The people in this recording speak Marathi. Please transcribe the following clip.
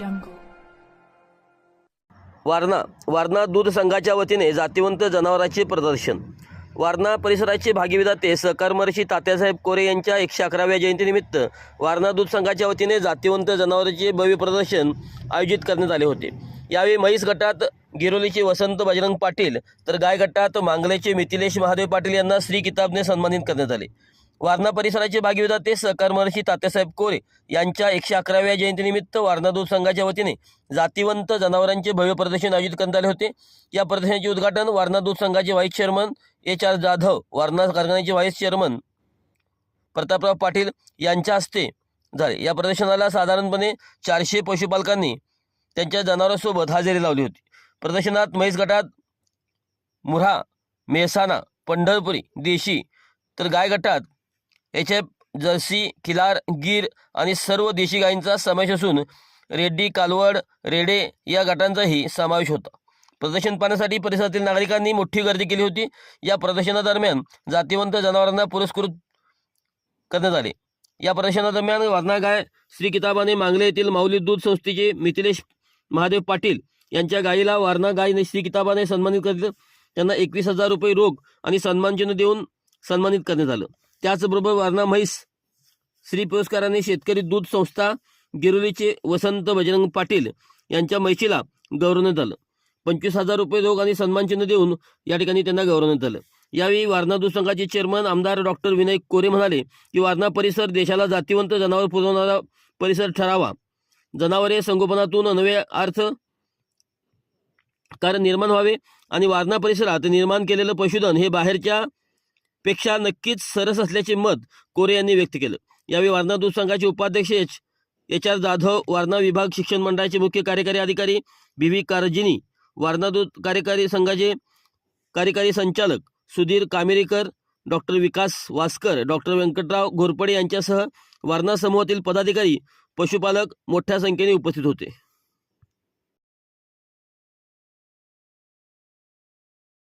jungle. वारणा वारणा दूध संघाच्या वतीने जातिवंत जनावरांचे प्रदर्शन. वारणा परिसराचे भागीविदाते सहकारमर्षी तात्यासाहेब कोरे यांच्या एकशे अकराव्या जयंतीनिमित्त वारणा दूध संघाच्या वतीने जातिवंत जनावरांचे भव्य प्रदर्शन आयोजित करण्यात आले होते. यावेळी म्हैस गटात गिरोलीचे वसंत बजरंग पाटील तर गाय गटात मांगलेचे मिथिलेश महादेव पाटील यांना श्री किताबने सन्मानित करण्यात आले. वारणा परिसराचे भागीविधाते सकर्मर्षी तात्यासाहेब कोरे यांच्या एकशे अकराव्या जयंतीनिमित्त वारणा दूध संघाच्या वतीने जातीवंत जनावरांचे भव्य प्रदर्शन आयोजित करण्यात आले होते. या प्रदर्शनाचे उद्घाटन वारणा दूध संघाचे vice chairman H R Jadhav Warana कारखान्याचे व्हाईस चेअरमन प्रतापराव पाटील यांच्या हस्ते झाले. या प्रदर्शनाला साधारणपणे चारशे पशुपालकांनी त्यांच्या जनावरांसोबत हजेरी लावली होती. प्रदर्शनात म्हैस गटात मुऱ्हा मेहसाणा पंढरपुरी देशी तर गाय गटात H F jersey Khillar Gir आणि सर्व देशी गायींचा समावेश असून रेड्डी कालवड रेडे या गटांचाही समावेश होता. प्रदर्शन पाहण्यासाठी परिसरातील नागरिकांनी मोठी गर्दी केली होती. या प्रदर्शनादरम्यान जातीवंत जनावरांना पुरस्कृत करण्यात आले. या प्रदर्शनादरम्यान वारणा गाय श्री किताबाने मांगले येथील माऊली दूध संस्थेचे मिथिलेश महादेव पाटील यांच्या गायीला वारणा गायीने श्री किताबाने सन्मानित करत त्यांना एकवीस हजार रुपये रोख आणि सन्मानचिन्ह देऊन सन्मानित करण्यात आलं. त्याचबरोबर वारणा म्हैस श्री पुरस्काराने शेतकरी दूध संस्था गिरोलीचे वसंत बजरंग पाटील यांच्या म्हैशीला गौरवण्यात आलं. पंचवीस हजार रुपये रोख आणि सन्मानचिन्ह देऊन या ठिकाणी त्यांना गौरवण्यात आलं. यावेळी वारणा दूध संघाचे चेअरमन आमदार डॉक्टर विनय कोरे म्हणाले की वारणा परिसर देशाला जातिवंत जनावर पुरवणारा परिसर ठरावा. जनावरे संगोपनातून नवे अर्थ कारण निर्माण व्हावे आणि वारणा परिसरात निर्माण केलेलं पशुधन हे बाहेरच्या पेक्षा नक्कीच सरस असल्याचे मत कोरे यांनी व्यक्त केलं. यावेळी वारणा दूध संघाचे उपाध्यक्ष H H R Jadhav Warana विभाग शिक्षण मंडळाचे मुख्य कार्यकारी अधिकारी बी व्ही कारजिनी वारणा दूध कार्यकारी संघाचे कार्यकारी संचालक सुधीर कामेरीकर डॉक्टर विकास वासकर डॉक्टर व्यंकटराव घोरपडे यांच्यासह वारणा समूहातील पदाधिकारी पशुपालक मोठ्या संख्येने उपस्थित होते.